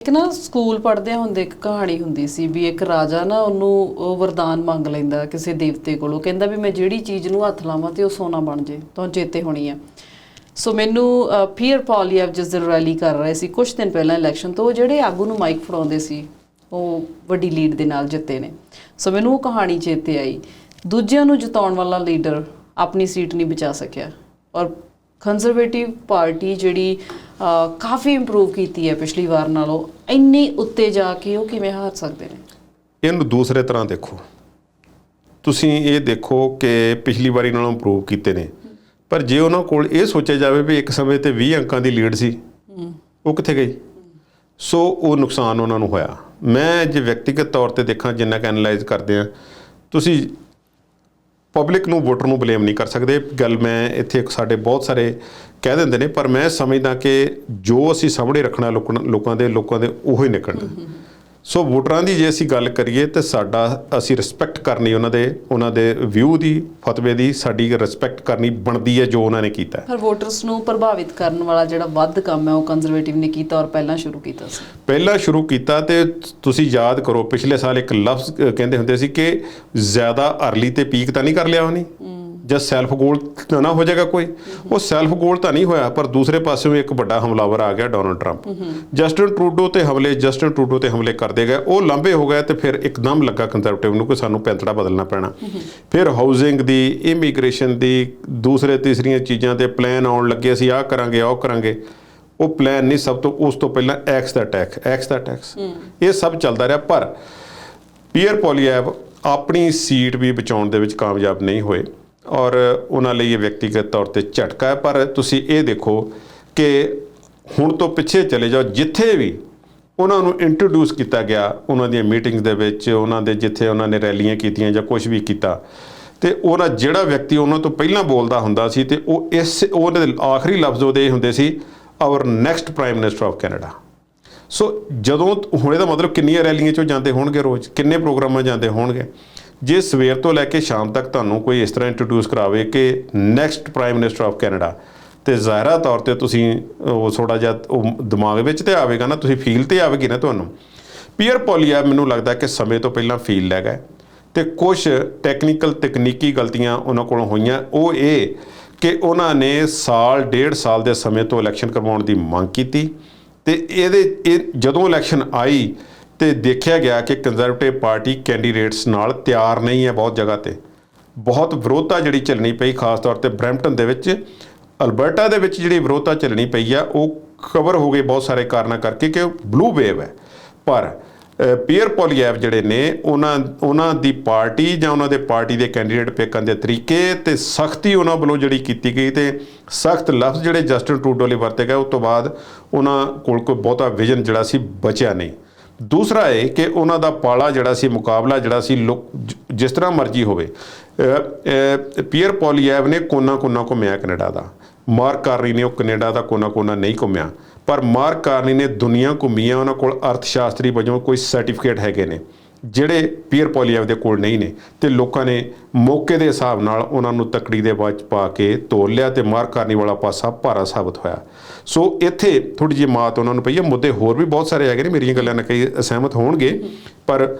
ਇੱਕ ਨਾ ਸਕੂਲ ਪੜ੍ਹਦੇ ਹੁੰਦੇ ਇੱਕ ਕਹਾਣੀ ਹੁੰਦੀ ਸੀ ਵੀ ਇੱਕ ਰਾਜਾ ਨਾ ਉਹਨੂੰ, ਉਹ ਵਰਦਾਨ ਮੰਗ ਲੈਂਦਾ ਕਿਸੇ ਦੇਵਤੇ ਕੋਲੋਂ, ਕਹਿੰਦਾ ਵੀ ਮੈਂ ਜਿਹੜੀ ਚੀਜ਼ ਨੂੰ ਹੱਥ ਲਾਵਾਂ ਤੇ ਉਹ ਸੋਨਾ ਬਣ ਜੇ ਤੁਹਾਨੂੰ ਚੇਤੇ ਹੋਣੀ ਆ। ਸੋ ਮੈਨੂੰ ਪੀਅਰ ਪੌਲੀਐਵ ਜਿਸ ਦਿਨ ਰੈਲੀ ਕਰ ਰਹੇ ਸੀ ਕੁਝ ਦਿਨ ਪਹਿਲਾਂ ਇਲੈਕਸ਼ਨ ਤੋਂ, ਉਹ ਜਿਹੜੇ ਆਗੂ ਨੂੰ ਮਾਈਕ ਫੜਾਉਂਦੇ ਸੀ, ਉਹ ਵੱਡੀ ਲੀਡ ਦੇ ਨਾਲ ਜਿੱਤੇ ਨੇ। ਸੋ ਮੈਨੂੰ ਉਹ ਕਹਾਣੀ ਚੇਤੇ ਆਈ। ਦੂਜਿਆਂ ਨੂੰ ਜਿਤਾਉਣ ਵਾਲਾ ਲੀਡਰ ਆਪਣੀ ਸੀਟ ਨਹੀਂ ਬਚਾ ਸਕਿਆ। ਔਰ ਕੰਜ਼ਰਵੇਟਿਵ ਪਾਰਟੀ ਜਿਹੜੀ ਕਾਫੀ ਇੰਪਰੂਵ ਕੀਤੀ ਹੈ ਪਿਛਲੀ ਵਾਰ ਨਾਲੋਂ। ਇੰਨੇ ਉੱਤੇ ਜਾ ਕੇ ਉਹ ਕਿਵੇਂ ਹਾਰ ਸਕਦੇ ਨੇ? ਇਹਨੂੰ ਦੂਸਰੇ ਤਰ੍ਹਾਂ ਦੇਖੋ। ਤੁਸੀਂ ਇਹ ਦੇਖੋ ਕਿ ਪਿਛਲੀ ਵਾਰੀ ਨਾਲੋਂ ਇੰਪਰੂਵ ਕੀਤੇ ਨੇ। ਪਰ ਜੇ ਉਹਨਾਂ ਕੋਲ ਇਹ ਸੋਚਿਆ ਜਾਵੇ ਵੀ ਇੱਕ ਸਮੇਂ ਤੇ 20 ਅੰਕਾਂ ਦੀ ਲੀਡ ਸੀ, ਉਹ ਕਿੱਥੇ ਗਈ? ਸੋ ਉਹ ਨੁਕਸਾਨ ਉਹਨਾਂ ਨੂੰ ਹੋਇਆ। ਮੈਂ ਜੇ ਵਿਅਕਤੀਗਤ ਤੌਰ ਤੇ ਦੇਖਾਂ, ਜਿੰਨਾ ਕਿ ਐਨਲਾਈਜ਼ ਕਰਦੇ ਆ ਤੁਸੀਂ ਪਬਲਿਕ ਨੂੰ ਵੋਟਰ ਨੂੰ ਬਲੇਮ ਨਹੀਂ ਕਰ ਸਕਦੇ। ਗੱਲ ਮੈਂ ਇੱਥੇ ਸਾਡੇ ਬਹੁਤ ਸਾਰੇ ਕਹਿ ਦਿੰਦੇ ਨੇ, ਪਰ ਮੈਂ ਸਮਝਦਾ ਕਿ ਜੋ ਅਸੀਂ ਸਾਹਮਣੇ ਰੱਖਣਾ ਲੋਕਾਂ ਲੋਕਾਂ ਦੇ ਲੋਕਾਂ ਦੇ, ਉਹੀ ਨਿਕਲਣਾ। ਸੋ ਵੋਟਰਾਂ ਦੀ ਜੇ ਅਸੀਂ ਗੱਲ ਕਰੀਏ ਤੇ ਸਾਡਾ ਅਸੀਂ ਰਿਸਪੈਕਟ ਕਰਨੀ ਉਹਨਾਂ ਦੇ ਉਹਨਾਂ ਦੇ ਵਿਊ ਦੀ ਫਤਵੇ ਦੀ ਸਾਡੀ ਰਿਸਪੈਕਟ ਕਰਨੀ ਬਣਦੀ ਹੈ ਜੋ ਉਹਨਾਂ ਨੇ ਕੀਤਾ ਪਰ ਵੋਟਰਸ ਨੂੰ ਪ੍ਰਭਾਵਿਤ ਕਰਨ ਵਾਲਾ ਜਿਹੜਾ ਵੱਧ ਕੰਮ ਹੈ ਉਹ ਕੰਜ਼ਰਵੇਟਿਵ ਨੇ ਕੀਤਾ ਔਰ ਪਹਿਲਾਂ ਸ਼ੁਰੂ ਕੀਤਾ ਸੀ। ਪਹਿਲਾਂ ਸ਼ੁਰੂ ਕੀਤਾ ਤੇ ਤੁਸੀਂ ਯਾਦ ਕਰੋ ਪਿਛਲੇ ਸਾਲ ਇੱਕ ਲਫ਼ਜ਼ ਕਹਿੰਦੇ ਹੁੰਦੇ ਸੀ ਕਿ ਜ਼ਿਆਦਾ ਅਰਲੀ ਤੇ ਪੀਕ ਤਾਂ ਨਹੀਂ ਕਰ ਲਿਆ ਉਹਨੇ? ਜਾਂ ਸੈਲਫ ਗੋਲ ਤਾਂ ਨਾ ਹੋ ਜਾਏਗਾ ਕੋਈ। ਉਹ ਸੈਲਫ ਗੋਲ ਤਾਂ ਨਹੀਂ ਹੋਇਆ ਪਰ ਦੂਸਰੇ ਪਾਸਿਓਂ ਇੱਕ ਵੱਡਾ ਹਮਲਾਵਰ ਆ ਗਿਆ ਡੋਨਲਡ ਟਰੰਪ ਜਸਟਨ ਟਰੂਡੋ ਤੇ ਹਮਲੇ ਜਸਟਨ ਟਰੂਡੋ ਤੇ ਹਮਲੇ ਕਰਦੇ ਗਏ। ਉਹ ਲੰਬੇ ਹੋ ਗਏ ਤੇ ਫਿਰ ਇੱਕਦਮ ਲੱਗਾ ਕੰਜ਼ਰਵੇਟਿਵ ਨੂੰ ਕਿ ਸਾਨੂੰ ਪੈਂਤੜਾ ਬਦਲਣਾ ਪੈਣਾ। ਫਿਰ ਹਾਊਸਿੰਗ ਦੀ ਇਮੀਗ੍ਰੇਸ਼ਨ ਦੀ ਦੂਸਰੇ ਤੀਸਰੀਆਂ ਚੀਜ਼ਾਂ ਤੇ ਪਲਾਨ ਆਉਣ ਲੱਗੇ ਅਸੀਂ ਆਹ ਕਰਾਂਗੇ ਆਹ ਕਰਾਂਗੇ। ਉਹ ਪਲਾਨ ਨਹੀਂ ਸਭ ਤੋਂ ਉਸ ਤੋਂ ਪਹਿਲਾਂ ਐਕਸ ਦਾ ਟੈਕ ਐਕਸ ਦਾ ਟੈਕਸ ਇਹ ਸਭ ਚੱਲਦਾ ਰਿਹਾ ਪਰ ਪੀਅਰ ਪੋਲੀਐਵ ਆਪਣੀ ਸੀਟ ਵੀ ਬਚਾਉਣ ਦੇ ਵਿੱਚ ਕਾਮਯਾਬ ਨਹੀਂ ਹੋਏ। ਔਰ ਉਹਨਾਂ ਲਈ ਇਹ ਵਿਅਕਤੀਗਤ ਤੌਰ ਤੇ ਝਟਕਾ ਹੈ। ਪਰ ਤੁਸੀਂ ਇਹ ਦੇਖੋ ਕਿ ਹੁਣ ਤੋਂ ਪਿੱਛੇ ਚਲੇ ਜਾਓ। ਜਿੱਥੇ ਵੀ ਉਹਨਾਂ ਨੂੰ ਇੰਟਰੋਡਿਊਸ ਕੀਤਾ ਗਿਆ, ਉਹਨਾਂ ਦੀਆਂ ਮੀਟਿੰਗਸ ਦੇ ਵਿੱਚ, ਉਹਨਾਂ ਦੇ ਜਿੱਥੇ ਉਹਨਾਂ ਨੇ ਰੈਲੀਆਂ ਕੀਤੀਆਂ ਜਾਂ ਕੁਝ ਵੀ ਕੀਤਾ, ਤੇ ਉਹਦਾ ਜਿਹੜਾ ਵਿਅਕਤੀ ਉਹਨਾਂ ਤੋਂ ਪਹਿਲਾਂ ਬੋਲਦਾ ਹੁੰਦਾ ਸੀ ਤੇ ਉਹ ਇਸ ਉਹਨਾਂ ਦੇ ਆਖਰੀ ਲਫ਼ਜ਼ ਉਹਦੇ ਇਹ ਹੁੰਦੇ ਸੀ our next prime minister of Canada so ਜਦੋਂ, ਹੁਣ ਇਹਦਾ ਮਤਲਬ ਕਿੰਨੀਆਂ ਰੈਲੀਆਂ 'ਚੋਂ ਜਾਂਦੇ ਹੋਣਗੇ ਰੋਜ਼? ਕਿੰਨੇ ਪ੍ਰੋਗਰਾਮਾਂ ਜਾਂਦੇ ਹੋਣਗੇ? ਜੇ ਸਵੇਰ ਤੋਂ ਲੈ ਕੇ ਸ਼ਾਮ ਤੱਕ ਤੁਹਾਨੂੰ ਕੋਈ ਇਸ ਤਰ੍ਹਾਂ ਇੰਟਰੋਡਿਊਸ ਕਰਾਵੇ ਕਿ next prime minister of Canada ਤੇ ਜ਼ਾਹਿਰਾ ਤੌਰ ਤੇ ਤੁਸੀਂ ਉਹ ਥੋੜਾ ਜਿਹਾ ਉਹ ਦਿਮਾਗ ਵਿੱਚ ਤੇ ਆਵੇਗਾ ਨਾ, ਤੁਸੀਂ ਫੀਲ ਤੇ ਆਵੇਗੀ ਨਾ ਤੁਹਾਨੂੰ। ਪੀਅਰ ਪੋਲੀਆ ਮੈਨੂੰ ਲੱਗਦਾ ਕਿ ਸਮੇਂ ਤੋਂ ਪਹਿਲਾਂ ਫੀਲ ਲੈ ਗਏ। ਤੇ ਕੁਝ ਟੈਕਨੀਕਲ ਤਕਨੀਕੀ ਗਲਤੀਆਂ ਉਹਨਾਂ ਕੋਲੋਂ ਹੋਈਆਂ। ਉਹ ਇਹ ਕਿ ਉਹਨਾਂ ਨੇ ਸਾਲ, ਡੇਢ ਸਾਲ ਦੇ ਸਮੇਂ ਤੋਂ ਇਲੈਕਸ਼ਨ ਕਰਵਾਉਣ ਦੀ ਮੰਗ ਕੀਤੀ। ਤੇ ਇਹਦੇ, ਇਹ ਜਦੋਂ ਇਲੈਕਸ਼ਨ ਆਈ ਤੇ ਦੇਖਿਆ ਗਿਆ ਕਿ ਕੰਜ਼ਰਵੇਟਿਵ ਪਾਰਟੀ ਕੈਂਡੀਡੇਟਸ ਨਾਲ ਤਿਆਰ ਨਹੀਂ ਹੈ ਬਹੁਤ ਜਗ੍ਹਾ ਤੇ। ਬਹੁਤ ਵਿਰੋਧਤਾ ਜਿਹੜੀ ਚੱਲਣੀ ਪਈ, ਖਾਸ ਤੌਰ ਤੇ ਬ੍ਰੈਂਪਟਨ ਦੇ ਵਿੱਚ। ਅਲਬਰਟਾ ਦੇ ਵਿੱਚ ਜਿਹੜੀ ਵਿਰੋਧਤਾ ਚੱਲਣੀ ਪਈ ਆ, ਉਹ ਕਵਰ ਹੋ ਗਈ ਬਹੁਤ ਸਾਰੇ ਕਾਰਨਾਂ ਕਰਕੇ ਕਿ ਬਲੂ ਵੇਵ ਹੈ। ਪਰ ਪੀਅਰ ਪੋਲੀਐਵ ਜਿਹੜੇ ਨੇ, ਉਹਨਾਂ ਉਹਨਾਂ ਦੀ ਪਾਰਟੀ ਜਾਂ ਉਹਨਾਂ ਦੇ ਪਾਰਟੀ ਦੇ ਕੈਂਡੀਡੇਟ ਪੇਕਣ ਦੇ ਤਰੀਕੇ ਤੇ ਸਖਤੀ ਉਹਨਾਂ ਵੱਲੋਂ ਜਿਹੜੀ ਕੀਤੀ ਗਈ ਤੇ ਸਖਤ ਲਫ਼ਜ਼ ਜਿਹੜੇ ਜਸਟਨ ਟਰੂਡੋ ਲਈ ਵਰਤੇ ਗਏ ਉਸ ਤੋਂ ਬਾਅਦ ਉਹਨਾਂ ਕੋਲ ਕੋਈ ਬਹੁਤਾ ਵਿਜ਼ਨ ਜਿਹੜਾ ਸੀ ਬਚਿਆ ਨਹੀਂ। ਦੂਸਰਾ ਇਹ ਕਿ ਉਹਨਾਂ ਦਾ ਪਾਲਾ ਜਿਹੜਾ ਸੀ, ਮੁਕਾਬਲਾ ਜਿਹੜਾ ਸੀ, ਲੋਕ- ਜਿਸ ਤਰ੍ਹਾਂ ਮਰਜ਼ੀ ਹੋਵੇ ਪੀਅਰ ਪੋਲੀਐਵ ਨੇ ਕੋਨਾ ਕੋਨਾ ਘੁੰਮਿਆ ਕੈਨੇਡਾ ਦਾ। ਮਾਰਕ ਕਾਰਨੀ ਨੇ ਉਹ ਕੈਨੇਡਾ ਦਾ ਕੋਨਾ ਕੋਨਾ ਨਹੀਂ ਘੁੰਮਿਆ। ਪਰ ਮਾਰਕ ਕਾਰਨੀ ਨੇ ਦੁਨੀਆ ਘੁੰਮੀ ਆ, ਉਹਨਾਂ ਕੋਲ ਅਰਥ ਸ਼ਾਸਤਰੀ ਵਜੋਂ ਕੋਈ ਸਰਟੀਫਿਕੇਟ ਹੈਗੇ ਨੇ। ਜਿਹੜੇ ਪੀਅਰ ਪੋਲੀ ਦੇ ਕੋਲ ਨਹੀਂ ਨੇ ਤੇ ਲੋਕਾਂ ਨੇ ਮੌਕੇ ਦੇ ਹਿਸਾਬ ਨਾਲ ਉਹਨਾਂ ਨੂੰ ਤਕੜੀ ਦੇ ਬਾਅਦ 'ਚ ਪਾ ਕੇ ਤੋਲ ਲਿਆ ਤੇ ਮਾਰ ਕਰਨੀ ਵਾਲਾ ਪਾਸਾ ਭਾਰਾ ਸਾਬਤ ਹੋਇਆ। ਸੋ ਇੱਥੇ ਥੋੜੀ ਜਿਹੀ ਮਾਤ ਉਹਨਾਂ ਨੂੰ ਪਈ ਹੈ। ਮੁੱਦੇ ਹੋਰ ਵੀ ਬਹੁਤ ਸਾਰੇ ਹੈਗੇ ਨੇ। ਮੇਰੀਆਂ ਗੱਲਾਂ ਨਾਲ ਕਈ ਅਸਹਿਮਤ ਹੋਣਗੇ। ਪਰ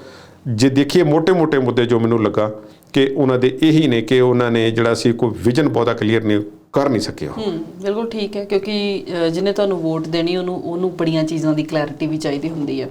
ਜੇ ਦੇਖੀਏ ਮੋٹے-ਮੋٹے ਮੁੱਦੇ ਜੋ ਮੈਨੂੰ ਲੱਗਾ ਕਿ ਉਹਨਾਂ ਦੇ ਇਹੀ ਨੇ ਕਿ ਉਹਨਾਂ ਨੇ ਜਿਹੜਾ ਸੀ ਕੋਈ ਵਿਜ਼ਨ ਬਹੁਤਾ ਕਲੀਅਰ ਨਹੀਂ, ਕਰ ਨਹੀਂ ਸਕਿਆ। ਹੂੰ, ਬਿਲਕੁਲ ਠੀਕ ਹੈ। ਕਿਉਂਕਿ ਜਿਹਨੇ ਤੁਹਾਨੂੰ ਵੋਟ ਦੇਣੀ, ਉਹਨੂੰ ਉਹਨੂੰ ਬੜੀਆਂ ਚੀਜ਼ਾਂ ਦੀ ਕਲੈਰਿਟੀ ਵੀ ਚਾਹੀਦੀ ਹੁੰਦੀ ਹੈ।